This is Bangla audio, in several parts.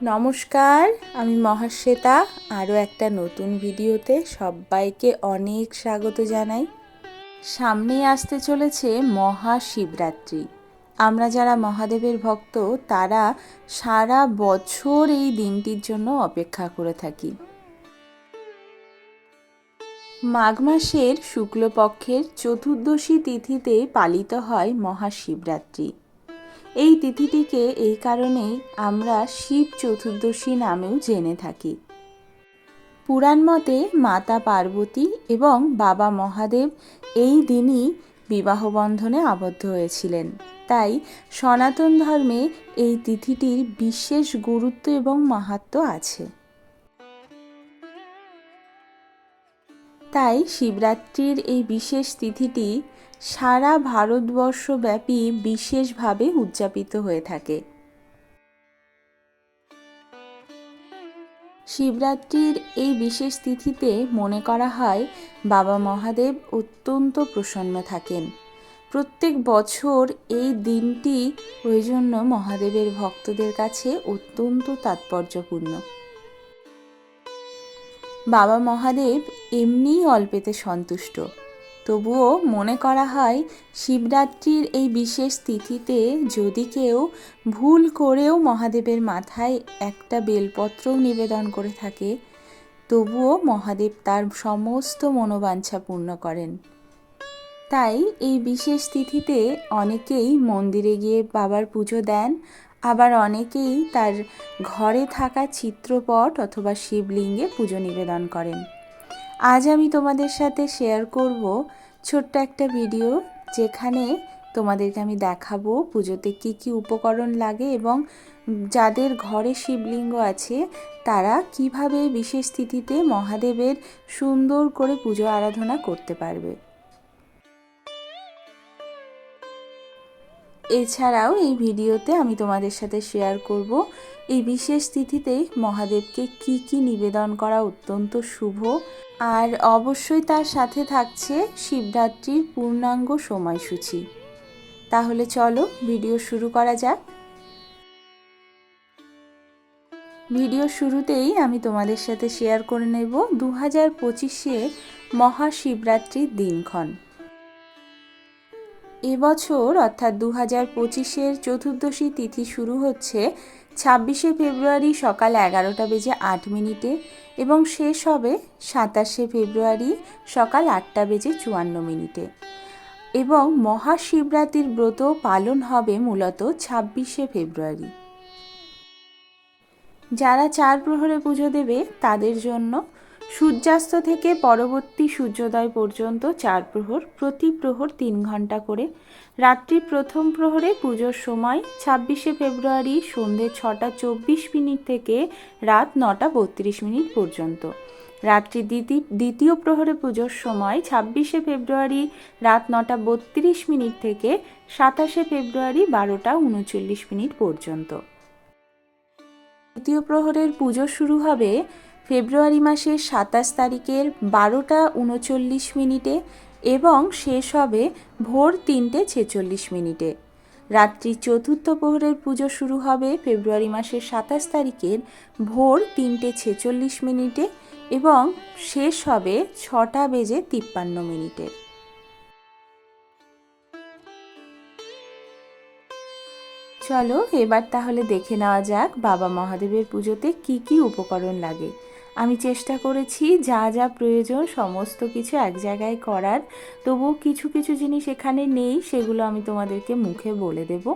নমস্কার, আমি মহাশ্বেতা। আরও একটা নতুন ভিডিওতে সবাইকে অনেক স্বাগত জানাই। সামনে আসতে চলেছে মহাশিবরাত্রি। আমরা যারা মহাদেবের ভক্ত, তারা সারা বছর এই দিনটির জন্য অপেক্ষা করে থাকি। মাঘ মাসের শুক্লপক্ষের চতুর্দশী তিথিতে পালিত হয় মহাশিবরাত্রি। এই তিথিটিকে এই কারণেই আমরা শিব চতুর্দশী নামেও জেনে থাকি। পুরাণ মতে মাতা পার্বতী এবং বাবা মহাদেব এই দিনই বিবাহবন্ধনে আবদ্ধ হয়েছিলেন। তাই সনাতন ধর্মে এই তিথিটির বিশেষ গুরুত্ব এবং মাহাত্ম আছে। তাই শিবরাত্রির এই বিশেষ তিথিটি সারা ভারতবর্ষব্যাপী বিশেষভাবে উদযাপিত হয়ে থাকে। শিবরাত্রির এই বিশেষ তিথিতে মনে করা হয় বাবা মহাদেব অত্যন্ত প্রসন্ন থাকেন। প্রত্যেক বছর এই দিনটি ওই জন্য মহাদেবের ভক্তদের কাছে অত্যন্ত তাৎপর্যপূর্ণ। বাবা মহাদেব এমনিই অল্পেতে সন্তুষ্ট। তবুও মনে করা হয়, শিবরাত্রির এই বিশেষ তিথিতে যদি কেউ ভুল করেও মহাদেবের মাথায় একটা বেলপত্রও নিবেদন করে থাকে, তবুও মহাদেব তার সমস্ত মনোবাঞ্ছা পূর্ণ করেন। তাই এই বিশেষ তিথিতে অনেকেই মন্দিরে গিয়ে বাবার পুজো দেন, আবার অনেকেই তার ঘরে থাকা চিত্রপট অথবা শিবলিঙ্গে পুজো নিবেদন করেন। আজ আমি তোমাদের সাথে শেয়ার করব ছোট্ট একটা ভিডিও যেখানে তোমাদেরকে আমি দেখাবো পুজোতে কি কি উপকরণ লাগে এবং যাদের ঘরে শিবলিঙ্গ আছে, তারা কীভাবে বিশেষ তিথিতে মহাদেবের সুন্দর করে পুজো আরাধনা করতে পারবে। এছাড়াও এই ভিডিওতে আমি তোমাদের সাথে শেয়ার করব এই বিশেষ তিথিতে মহাদেবকে কি কি নিবেদন করা অত্যন্ত শুভ। আর অবশ্যই তার সাথে থাকছে শিবরাত্রির পূর্ণাঙ্গ সময়সূচি। তাহলে চলো ভিডিও শুরু করা যাক। ভিডিও শুরুতেই আমি তোমাদের সাথে শেয়ার করে নেব দু হাজার পঁচিশে মহাশিবরাত্রির দিনক্ষণ। এবছর, অর্থাৎ দু হাজার পঁচিশের চতুর্দশী তিথি শুরু হচ্ছে ছাব্বিশে ফেব্রুয়ারি সকাল এগারোটা বেজে আট মিনিটে এবং শেষ হবে সাতাশে ফেব্রুয়ারি সকাল আটটা বেজে চুয়ান্ন মিনিটে। এবং মহাশিবরাত্রির ব্রত পালন হবে মূলত ছাব্বিশে ফেব্রুয়ারি। যারা চার প্রহরে পুজো দেবে, তাদের জন্য সূর্যাস্ত থেকে পরবর্তী সূর্যোদয় পর্যন্ত চার প্রহর, প্রতি প্রহর তিন ঘণ্টা করে। রাত্রি প্রথম প্রহরে পুজোর সময় ছাব্বিশে ফেব্রুয়ারি সন্ধে ছটা চব্বিশ মিনিট থেকে রাত নটা বত্রিশ মিনিট পর্যন্ত। রাত্রি দ্বিতীয় প্রহরে পুজোর সময় ছাব্বিশে ফেব্রুয়ারি রাত নটা বত্রিশ মিনিট থেকে সাতাশে ফেব্রুয়ারি বারোটা উনচল্লিশ মিনিট পর্যন্ত। দ্বিতীয় প্রহরের পুজো শুরু হবে ফেব্রুয়ারি মাসের সাতাশ তারিখের বারোটা উনচল্লিশ মিনিটে এবং শেষ হবে ভোর তিনটে ছেচল্লিশ মিনিটে। রাত্রি চতুর্থ প্রহরের পুজো শুরু হবে ফেব্রুয়ারি মাসের সাতাশ তারিখের ভোর তিনটে ছেচল্লিশ মিনিটে এবং শেষ হবে ছটা বেজে তিপ্পান্ন মিনিটে। চলো এবার তাহলে দেখে নেওয়া যাক বাবা মহাদেবের পুজোতে কি কি উপকরণ লাগে। আমি চেষ্টা করেছি যা যা প্রয়োজন, সমস্ত কিছু এক জায়গায় করার। তবুও কিছু কিছু জিনিস এখানে নেই, সেগুলো আমি তোমাদেরকে মুখে বলে দেব।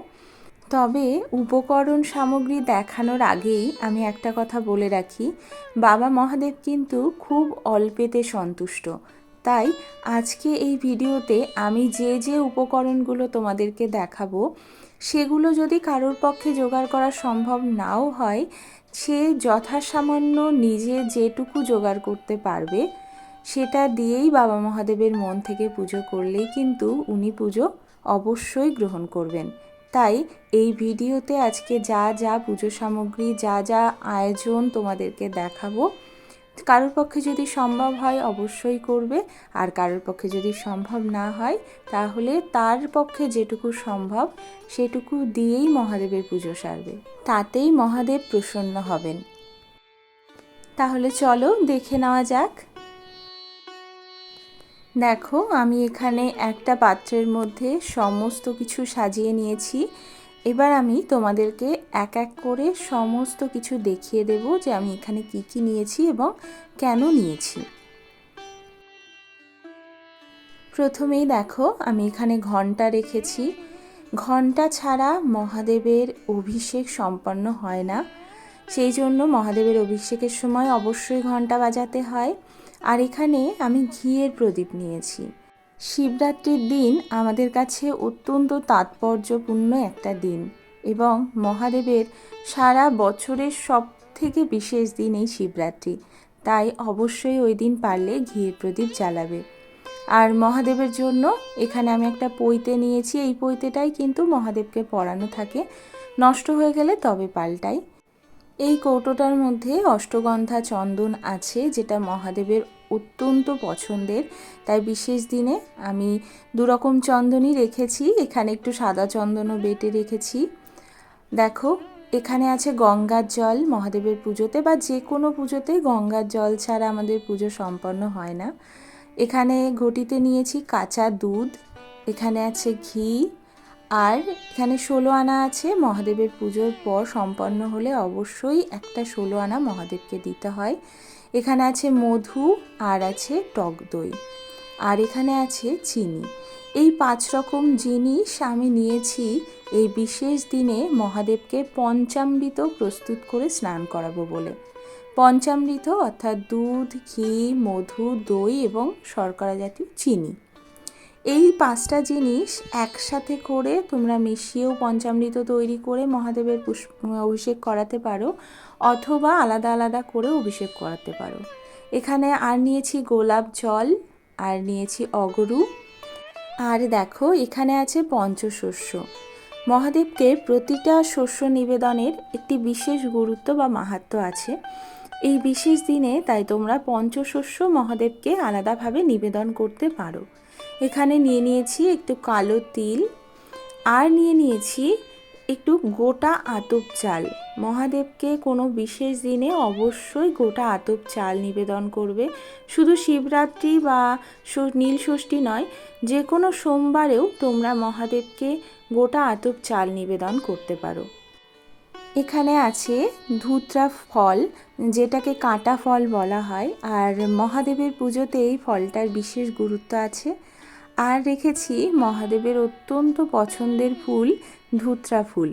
তবে উপকরণ সামগ্রী দেখানোর আগেই আমি একটা কথা বলে রাখি। বাবা মহাদেব কিন্তু খুব অল্পেতে সন্তুষ্ট। তাই আজকে এই ভিডিওতে আমি যে যে উপকরণগুলো তোমাদেরকে দেখাবো, সেগুলো যদি কারোর পক্ষে জোগাড় করা সম্ভব নাও হয় সে যথাসামান্য নিজে যেটুকু জোগাড় করতে পারবে, সেটা দিয়েই বাবা মহাদেবের মন থেকে পুজো করলেই কিন্তু উনি পুজো অবশ্যই গ্রহণ করবেন। তাই এই ভিডিওতে আজকে যা যা পুজো সামগ্রী, যা যা আয়োজন তোমাদেরকে দেখাবো কারোর পক্ষে যদি সম্ভব হয় অবশ্যই করবে। আর কারোর পক্ষে যদি সম্ভব না হয়, তাহলে তার পক্ষে যেটুকু সম্ভব, সেটুকু দিয়েই মহাদেবের পুজো সারবে। তাতেই মহাদেব প্রসন্ন হবেন। তাহলে চলো দেখে নেওয়া যাক। দেখো, আমি এখানে একটা পাত্রের মধ্যে সমস্ত কিছু সাজিয়ে নিয়েছি। এবার আমি তোমাদেরকে এক এক করে সমস্ত কিছু দেখিয়ে দেব যে আমি এখানে কি কি নিয়েছি এবং কেন নিয়েছি। প্রথমেই দেখো, আমি এখানে ঘণ্টা রেখেছি। ঘণ্টা ছাড়া মহাদেবের অভিষেক সম্পন্ন হয় না। সেই জন্য মহাদেবের অভিষেকের সময় অবশ্যই ঘণ্টা বাজাতে হয়। আর এখানে আমি ঘিয়ের প্রদীপ নিয়েছি। শিবরাত্রির দিন আমাদের কাছে অত্যন্ত তাৎপর্যপূর্ণ একটা দিন এবং মহাদেবের সারা বছরের সব থেকে বিশেষ দিন এই শিবরাত্রি। তাই অবশ্যই ওই দিন পারলে ঘিয়ের প্রদীপ জ্বালাবে। আর মহাদেবের জন্য এখানে আমি একটা পৈতে নিয়েছি। এই পৈতেটাই কিন্তু মহাদেবকে পরানো থাকে। নষ্ট হয়ে গেলে তবে পাল্টাই। এই কৌটোটার মধ্যে অষ্টগন্ধা চন্দন আছে, যেটা মহাদেবের অত্যন্ত পছন্দের। তাই বিশেষ দিনে আমি দুরকম চন্দনই রেখেছি। এখানে একটু সাদা চন্দনও বেটে রেখেছি। দেখো, এখানে আছে গঙ্গার জল মহাদেবের পুজোতে বা যে কোনো পুজোতে গঙ্গার জল ছাড়া আমাদের পুজো সম্পন্ন হয় না। এখানে ঘটিতে নিয়েছি কাঁচা দুধ, এখানে আছে ঘি আর এখানে ষোলো আনা আছে মহাদেবের পুজোর পর সম্পন্ন হলে অবশ্যই একটা ষোলো আনা মহাদেবকে দিতে হয়। এখানে আছে মধু আর আছে টক দই। আর এখানে আছে চিনি। এই পাঁচ রকম জিনিস আমি নিয়েছি এই বিশেষ দিনে মহাদেবকে পঞ্চামৃত প্রস্তুত করে স্নান করাবো বলে। পঞ্চামৃত অর্থাৎ দুধ, ঘি, মধু, দই এবং শর্করা জাতীয় চিনি। এই পাঁচটা জিনিস একসাথে করে তোমরা মিশিয়েও পঞ্চামৃত তৈরি করে মহাদেবের অভিষেক করাতে পারো, অথবা আলাদা আলাদা করে অভিষেক করাতে পারো। এখানে আর নিয়েছি গোলাপ জল, আর নিয়েছি অগরু। আর দেখো, এখানে আছে পঞ্চশস্য। মহাদেবকে প্রতিটা শস্য নিবেদনের একটি বিশেষ গুরুত্ব বা মাহাত্ম আছে। এই বিশেষ দিনে তাই তোমরা পঞ্চশস্য মহাদেবকে আলাদাভাবে নিবেদন করতে পারো। এখানে নিয়ে নিয়েছি একটু কালো তিল আর নিয়ে নিয়েছি একটু গোটা আতপ চাল। মহাদেবকে কোনো বিশেষ দিনে অবশ্যই গোটা আতপ চাল নিবেদন করবে। শুধু শিবরাত্রি বা নীল ষষ্ঠী নয় যে কোনো সোমবারেও তোমরা মহাদেবকে গোটা আতপ চাল নিবেদন করতে পারো। এখানে আছে ধুত্রা ফল, যেটাকে কাঁটা ফল বলা হয়, আর মহাদেবের পুজোতে এই ফলটার বিশেষ গুরুত্ব আছে। আর রেখেছি মহাদেবের অত্যন্ত পছন্দের ফুল ধুত্রা ফুল।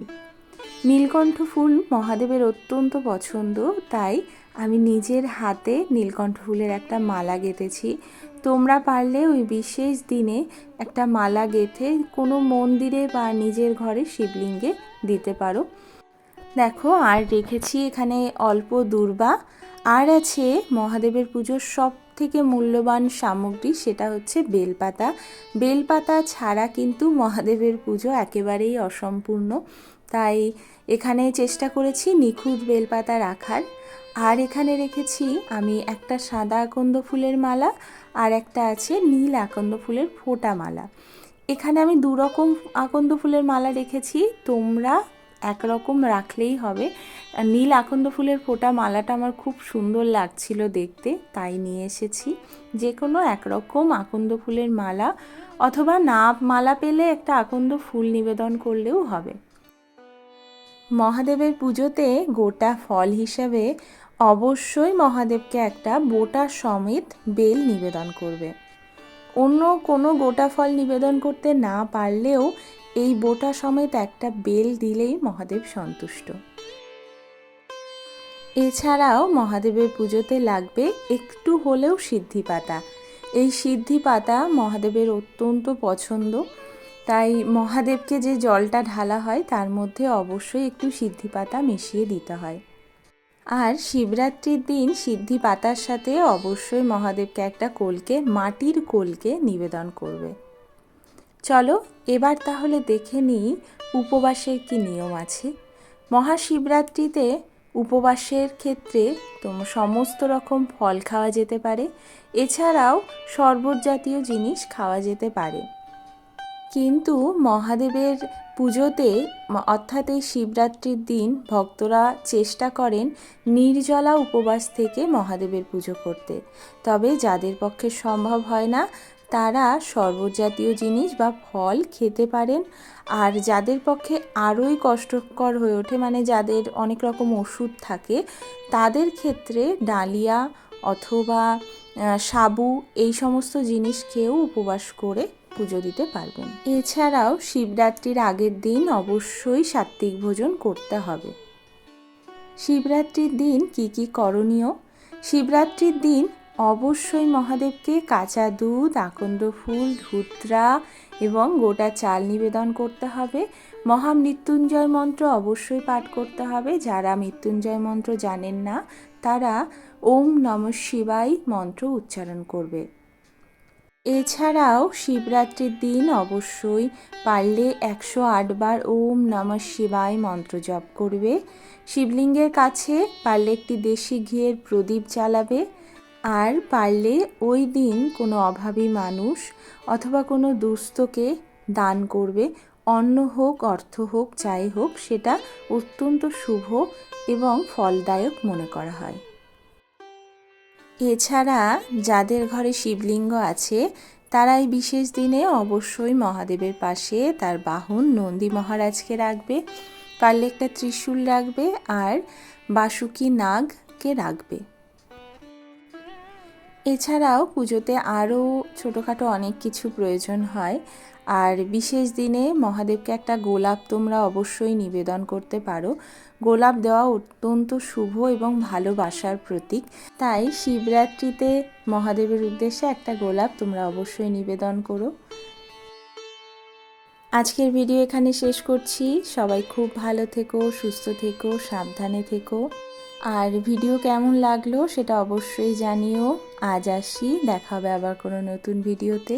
নীলকণ্ঠ ফুল মহাদেবের অত্যন্ত পছন্দ, তাই আমি নিজের হাতে নীলকণ্ঠ ফুলের একটা মালা গেঁথেছি। তোমরা পারলে ওই বিশেষ দিনে একটা মালা গেঁথে কোনো মন্দিরে বা নিজের ঘরে শিবলিঙ্গে দিতে পারো। দেখো, আর রেখেছি এখানে অল্প দূর্বা। আর আছে মহাদেবের পুজোর সব থেকে মূল্যবান সামগ্রী সেটা হচ্ছে বেলপাতা। বেলপাতা ছাড়া কিন্তু মহাদেবের পুজো একেবারেই অসম্পূর্ণ। তাই এখানে চেষ্টা করেছি নিখুঁত বেলপাতা রাখার। আর এখানে রেখেছি আমি একটা সাদা আকন্দ ফুলের মালা আর একটা আছে নীল আকন্দ ফুলের ফোটা মালা। এখানে আমি দু রকম আকন্দ ফুলের মালা রেখেছি, তোমরা একরকম রাখলেই হবে। নীল আকন্দ ফুলের ফোটা মালাটা আমার খুব সুন্দর লাগছিল দেখতে, তাই নিয়ে এসেছি। যে কোনো একরকম আকন্দ ফুলের মালা অথবা না মালা পেলে একটা আকন্দ ফুল নিবেদন করলেও হবে। মহাদেবের পুজোতে গোটা ফল হিসাবে অবশ্যই মহাদেবকে একটা বোটা সমেত বেল নিবেদন করবে। অন্য কোনো গোটা ফল নিবেদন করতে না পারলেও এই বোটা সমেত একটা বেল দিলেই মহাদেব সন্তুষ্ট। এছাড়াও মহাদেবের পুজোতে লাগবে একটু হলেও সিদ্ধি পাতা। এই সিদ্ধি পাতা মহাদেবের অত্যন্ত পছন্দ। তাই মহাদেবকে যে জলটা ঢালা হয়, তার মধ্যে অবশ্যই একটু সিদ্ধি পাতা মিশিয়ে দিতে হয়। আর শিবরাত্রির দিন সিদ্ধি পাতার সাথে অবশ্যই মহাদেবকে একটা কোলকে, মাটির কোলকে নিবেদন করবে। চলো, এবার তাহলে দেখে নিই উপবাসের কি নিয়ম আছে। মহাশিবরাত্রিতে উপবাসের ক্ষেত্রে তোম সমস্ত রকম ফল খাওয়া যেতে পারে। এছাড়াও শরবত জাতীয় জিনিস খাওয়া যেতে পারে। কিন্তু মহাদেবের পুজোতে অর্থাৎ এই শিবরাত্রির দিন ভক্তরা চেষ্টা করেন নির্জলা উপবাস থেকে মহাদেবের পুজো করতে। তবে যাদের পক্ষে সম্ভব হয় না তারা শরবত জাতীয় জিনিস বা ফল খেতে পারেন। আর যাদের পক্ষে আরোই কষ্টকর হয়ে ওঠে মানে যাদের অনেক রকম ওষুধ থাকে, তাদের ক্ষেত্রে ডালিয়া অথবা সাবু এই সমস্ত জিনিস খেয়েও উপবাস করে পুজো দিতে পারবেন। এছাড়াও শিবরাত্রির আগের দিন অবশ্যই সাত্ত্বিক ভোজন করতে হবে। শিবরাত্রির দিন কি কি করণীয়? শিবরাত্রির দিন অবশ্যই মহাদেবকে কাঁচা দুধ, আকন্দ ফুল, ধুত্রা এবং গোটা চাল নিবেদন করতে হবে। মহামৃত্যুঞ্জয় মন্ত্র অবশ্যই পাঠ করতে হবে। যারা মৃত্যুঞ্জয় মন্ত্র জানেন না, তারা ওম নম শিবাই মন্ত্র উচ্চারণ করবে। এছাড়াও শিবরাত্রির দিন অবশ্যই পারলে একশো আটবার ওম নমঃ শিবায় মন্ত্র জপ করবে। শিবলিঙ্গের কাছে পারলে একটি দেশি ঘিয়ের প্রদীপ জ্বালাবে। আর পারলে ওই দিন কোনো অভাবী মানুষ অথবা কোনো দুস্থকে দান করবে। অন্ন হোক, অর্থ হোক, যাই হোক, সেটা অত্যন্ত শুভ এবং ফলদায়ক মনে করা হয়। এছাড়া যাদের ঘরে শিবলিঙ্গ আছে তারা এই বিশেষ দিনে অবশ্যই মহাদেবের পাশে তার বাহন নন্দী মহারাজকে রাখবে, পারলে একটা ত্রিশূল রাখবে আর বাসুকি নাগকে রাখবে। এছাড়াও পুজোতে আরও ছোটোখাটো অনেক কিছু প্রয়োজন হয়। আর বিশেষ দিনে মহাদেবকে একটা গোলাপ তোমরা অবশ্যই নিবেদন করতে পারো। গোলাপ দেওয়া অত্যন্ত শুভ এবং ভালোবাসার প্রতীক। তাই শিবরাত্রিতে মহাদেবের উদ্দেশ্যে একটা গোলাপ তোমরা অবশ্যই নিবেদন করো। আজকের ভিডিও এখানে শেষ করছি। সবাই খুব ভালো থেকো, সুস্থ থেকো, সাবধানে থেকো। আর ভিডিও কেমন লাগল সেটা অবশ্যই জানিও। আজ আসি, দেখা হবে আবার কোনো নতুন ভিডিওতে